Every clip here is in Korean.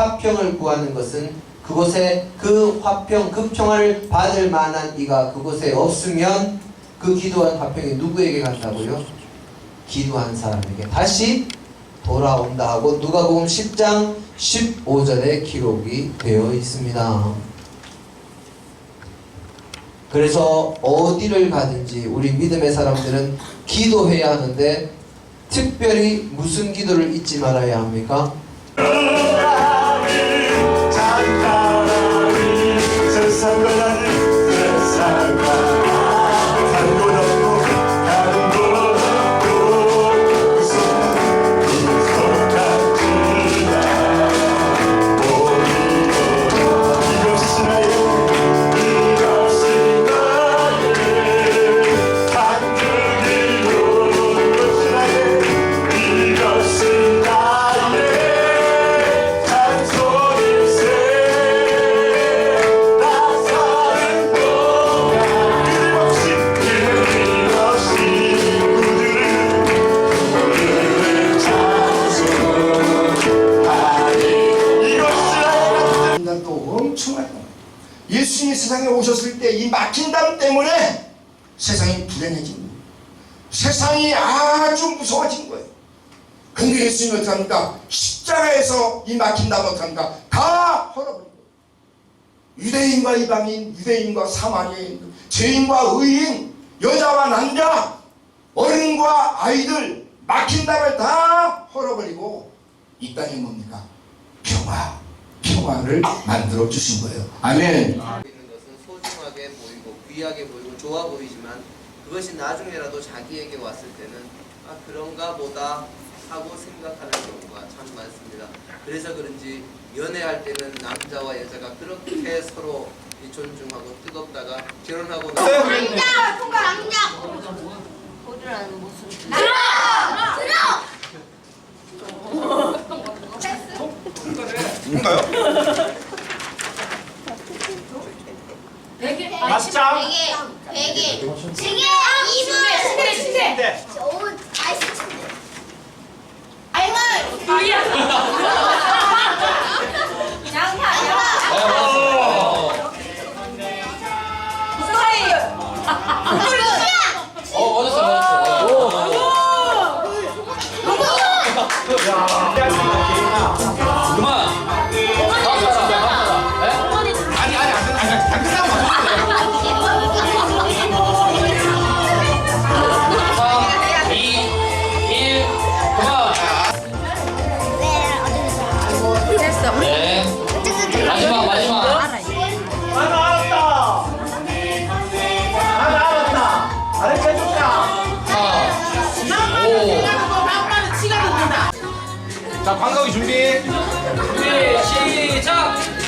화평을 구하는 것은 그곳에 그 화평, 그 평화를 받을 만한 이가 그곳에 없으면 그 기도한 화평이 누구에게 간다고요? 기도한 사람에게 다시 돌아온다 하고 누가복음 10장 15절에 기록이 되어 있습니다. 그래서 어디를 가든지 우리 믿음의 사람들은 기도해야 하는데 특별히 무슨 기도를 잊지 말아야 합니까? 세 엄청날 거예요. 예수님이 세상에 오셨을 때 이 막힌 담 때문에 세상이 불행해진 거예요. 세상이 아주 무서워진 거예요. 근데 예수님이 어떻게 합니까? 십자가에서 이 막힌 담 어떻게 합니까? 다 헐어버린 거예요. 유대인과 이방인, 유대인과 사마리아인, 죄인과 의인, 여자와 남자, 어른과 아이들 막힌 담을 다 헐어버리고 이 땅이 뭡니까? 평화, 평화를 만들어 주신 거예요. 아멘. 있는 것은 소중하게 보이고 귀하게 보이고 좋아 보이지만 그것이 나중에라도 자기에게 왔을 때는 아 그런가 보다 하고 생각하는 경우가 참 많습니다. 그래서 그런지 연애할 때는 남자와 여자가 그렇게 서로 이 존중하고 뜨겁다가 결혼하고 나서 남자 통과 남자 보드라는 무슨 들어 들어 맞짱 베개 베개 베개 이불. 침대 침대 네. 옷 아이스 자 광각이 준비. 준비 시작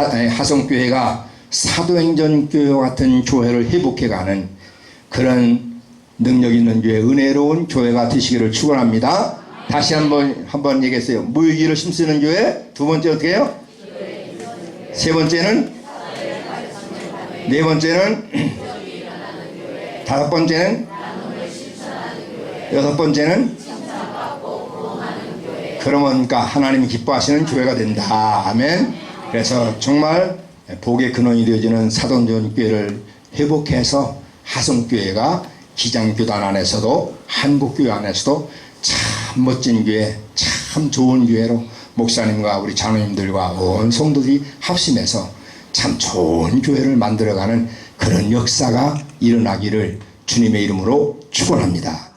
하성교회가 사도행전 교회와 같은 교회를 회복해가는 그런 능력 있는 교회, 은혜로운 교회가 되시기를 축원합니다. 다시 한번 한번 얘기했어요. 무의기를 힘쓰는 교회. 두 번째 어떻게 해요? 세 번째는 네 번째는 다섯 번째는 여섯 번째는 그러니까 하나님이 기뻐하시는 교회가 된다. 아멘. 그래서 정말 복의 근원이 되어지는 사돈전 교회를 회복해서 하성교회가 기장교단 안에서도 한국교회 안에서도 참 멋진 교회, 참 좋은 교회로 목사님과 우리 장로님들과 온 성도들이 합심해서 참 좋은 교회를 만들어가는 그런 역사가 일어나기를 주님의 이름으로 축원합니다.